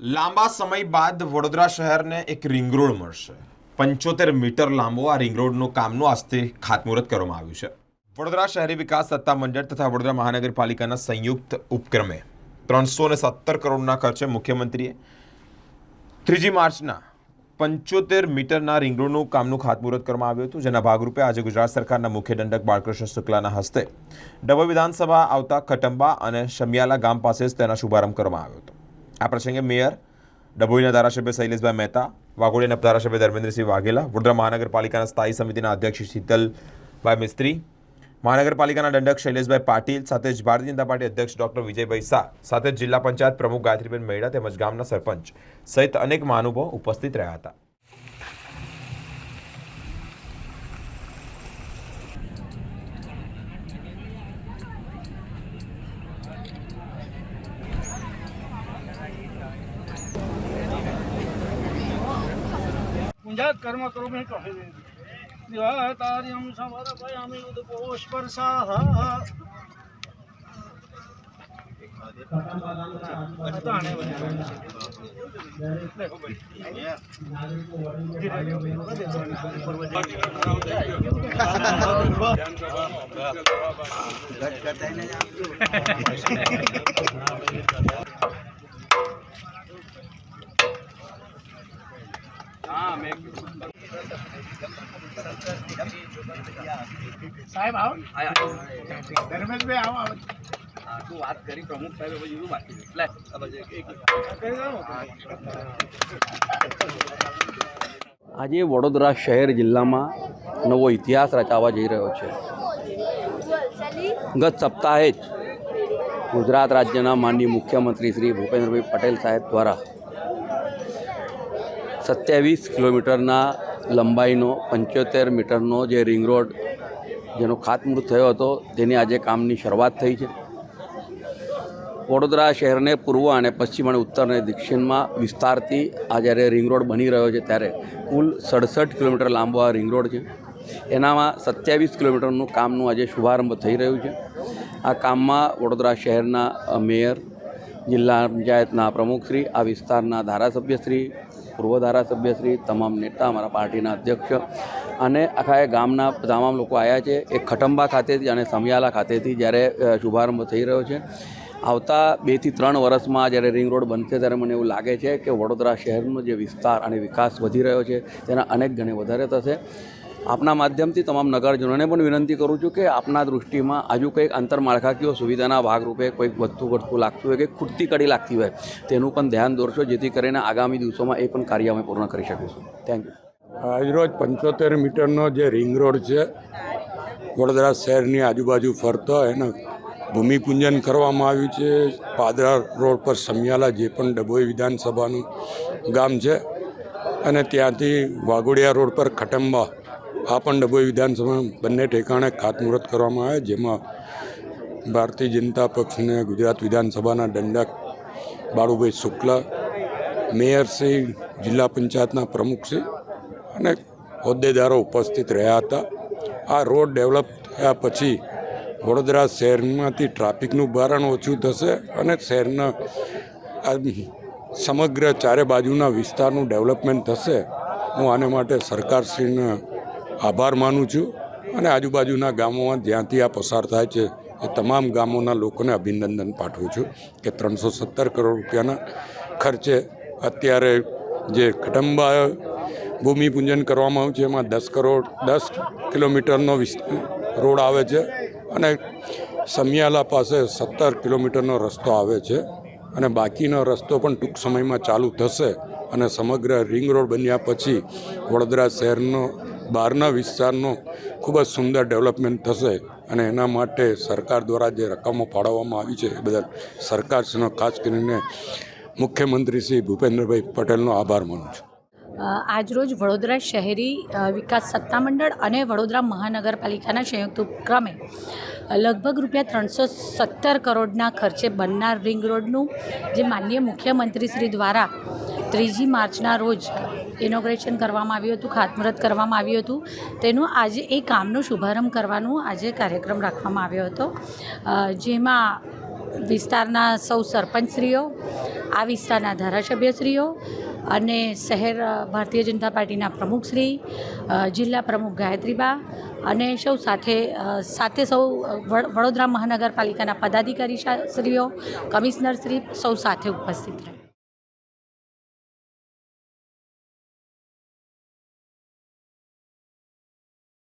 લાંબા સમય બાદ વડોદરા શહેરને એક રિંગ રોડ મળશે. પંચોતેર મીટર લાંબો આ રિંગ રોડનું કામનું આજથી ખાતમુહૂર્ત કરવામાં આવ્યું છે. વડોદરા શહેરી વિકાસ સત્તા મંડળ તથા વડોદરા મહાનગરપાલિકાના સંયુક્ત ઉપક્રમે ત્રણસો ને સત્તર કરોડના ખર્ચે મુખ્યમંત્રીએ ત્રીજી માર્ચના પંચોતેર મીટરના રિંગ રોડનું કામનું ખાતમુહૂર્ત કરવામાં આવ્યું હતું. જેના ભાગરૂપે આજે ગુજરાત સરકારના મુખ્ય દંડક બાળકૃષ્ણ શુક્લાના હસ્તે ડભોઈ વિધાનસભા આવતા કટંબા અને શમિયાલા ગામ પાસે જ તેના શુભારંભ કરવામાં આવ્યો હતો. આ પ્રસંગે મેયર, ડભોઈના ધારાસભ્ય શૈલેષભાઈ મહેતા, વાઘોડિયાના ધારાસભ્ય ધર્મેન્દ્રસિંહ વાઘેલા, વડોદરા મહાનગરપાલિકાના સ્થાયી સમિતિના અધ્યક્ષ શીતલભાઈ મિસ્ત્રી, મહાનગરપાલિકાના દંડક શૈલેષભાઈ પાટીલ, સાથે જ ભારતીય જનતા પાર્ટી અધ્યક્ષ ડોક્ટર વિજયભાઈ શાહ, સાથે જિલ્લા પંચાયત પ્રમુખ ગાયત્રીબેન મહેડા તેમજ ગામના સરપંચ સહિત અનેક મહાનુભાવો ઉપસ્થિત રહ્યા હતા. સમજાત કર્મ કરો મેં કહે દિવાતાર્યમ સમર ભયમ પરસાહ ઘટ કરતા સાહેબ આવો. ધર્મેશભાઈ આવો આવો. તું વાત કરી પ્રમુખ સાહેબ પછી શું બાકી આજે વડોદરા શહેર જિલ્લામાં નવો ઇતિહાસ રચાવા જઈ રહ્યો છે. ગત સપ્તાહે જ ગુજરાત રાજ્યના માનનીય મુખ્યમંત્રી શ્રી ભૂપેન્દ્રભાઈ પટેલ સાહેબ દ્વારા સત્યાવીસ કિલોમીટરના લંબાઈનો પંચોતેર મીટરનો જે રિંગ રોડ જેનો ખાતમુહૂર્ત થયો હતો, તેની આજે કામની શરૂઆત થઈ છે. વડોદરા શહેરને પૂર્વ અને પશ્ચિમ અને ઉત્તર અને દક્ષિણમાં વિસ્તારથી આ જ્યારે રિંગ રોડ બની રહ્યો છે, ત્યારે કુલ સડસઠ કિલોમીટર લાંબો આ રિંગ રોડ છે. એનામાં સત્યાવીસ કિલોમીટરનું કામનું આજે શુભારંભ થઈ રહ્યું છે. આ કામમાં વડોદરા શહેરના મેયર, જિલ્લા પંચાયતના પ્રમુખશ્રી, આ વિસ્તારના ધારાસભ્યશ્રી પૂર્વ ધારાસભ્યશ્રી તમામ નેતા, અમારા પાર્ટીના અધ્યક્ષ અને આખા એ ગામના તમામ લોકો આવ્યા છે. એ ખટંબા ખાતેથી અને સમિયાલા ખાતેથી જ્યારે શુભારંભ થઈ રહ્યો છે. આવતા બેથી ત્રણ વર્ષમાં જ્યારે રિંગ રોડ બનશે ત્યારે મને એવું લાગે છે કે વડોદરા શહેરનો જે વિસ્તાર અને વિકાસ વધી રહ્યો છે, તેના અનેક ગણે વધારે થશે. આપના માધ્યમથી તમામ નગરજનોને પણ વિનંતી કરું છું કે આપના દૃષ્ટિમાં હજુ કંઈક આંતરમાળખાકીય સુવિધાના ભાગરૂપે કોઈક વધતું ઘટતું લાગતું હોય કે ખૂટતી કડી લાગતી હોય, તેનું પણ ધ્યાન દોરશો, જેથી કરીને આગામી દિવસોમાં એ પણ કાર્ય અમે પૂર્ણ કરી શકીશું. થેન્ક યુ આજરોજ પંચોતેર મીટરનો જે રિંગ રોડ છે, વડોદરા શહેરની આજુબાજુ ફરતો, એનું ભૂમિપૂજન કરવામાં આવ્યું છે. પાદરા રોડ પર સમિયાલા જે પણ ડભોઈ વિધાનસભાનું ગામ છે અને ત્યાંથી વાઘોડિયા રોડ પર ખટંબા આ પણ ડભોઈ વિધાનસભા બંને ઠેકાણે ખાતમુહૂર્ત કરવામાં આવે, જેમાં ભારતીય જનતા પક્ષને ગુજરાત વિધાનસભાના દંડક બાળુભાઈ શુક્લા મેયરશ્રી જિલ્લા પંચાયતના પ્રમુખશ્રી અને હોદ્દેદારો ઉપસ્થિત રહ્યા હતા. આ રોડ ડેવલપ થયા પછી વડોદરા શહેરમાંથી ટ્રાફિકનું ભારણ ઓછું થશે અને શહેરના સમગ્ર ચારે બાજુના વિસ્તારનું ડેવલપમેન્ટ થશે. હું આને માટે સરકારશ્રીને આભાર માનું છું અને આજુબાજુના ગામોમાં જ્યાંથી આ પસાર થાય છે, એ તમામ ગામોના લોકોને અભિનંદન પાઠવું છું કે ત્રણસો સત્તર કરોડ રૂપિયાના ખર્ચે અત્યારે જે કટંબા ભૂમિપૂજન કરવામાં આવ્યું છે, એમાં દસ કરોડ, દસ કિલોમીટરનો વિસ્ત રોડ આવે છે. અને સમિયાલા પાસે સત્તર કિલોમીટરનો રસ્તો આવે છે અને બાકીનો રસ્તો પણ ટૂંક સમયમાં ચાલુ થશે અને સમગ્ર રિંગ રોડ બન્યા પછી વડોદરા શહેરનો, બહારના વિસ્તારનો ખૂબ જ સુંદર ડેવલપમેન્ટ થશે અને એના માટે સરકાર દ્વારા જે રકમો ફાળવવામાં આવી છે એ બદલ સરકારશ્રીનો ખાસ કરીને મુખ્યમંત્રી શ્રી ભૂપેન્દ્રભાઈ પટેલનો આભાર માનું છું. આજરોજ વડોદરા શહેરી વિકાસ સત્તામંડળ અને વડોદરા મહાનગરપાલિકાના સંયુક્ત ઉપક્રમે લગભગ રૂપિયા ત્રણસો સત્તર કરોડના ખર્ચે બનનાર રિંગ રોડનું, જે માનનીય મુખ્યમંત્રી શ્રી દ્વારા ત્રીજી માર્ચના રોજ ઇનોગ્રેશન કરવામાં આવ્યું હતું, ખાતમુહૂર્ત કરવામાં આવ્યું હતું, તેનું આજે એ કામનો શુભારંભ કરવાનો આજે કાર્યક્રમ રાખવામાં આવ્યો હતો. જેમાં વિસ્તારના સૌ સરપંચશ્રીઓ, આ વિસ્તારના ધારાસભ્યશ્રીઓ અને શહેર ભારતીય જનતા પાર્ટીના પ્રમુખશ્રી જિલ્લા પ્રમુખ ગાયત્રીબા અને સૌ સાથે સાથે સૌ વડોદરા મહાનગરપાલિકાના પદાધિકારી શ્રીઓ કમિશનરશ્રી સૌ સાથે ઉપસ્થિત રહ્યા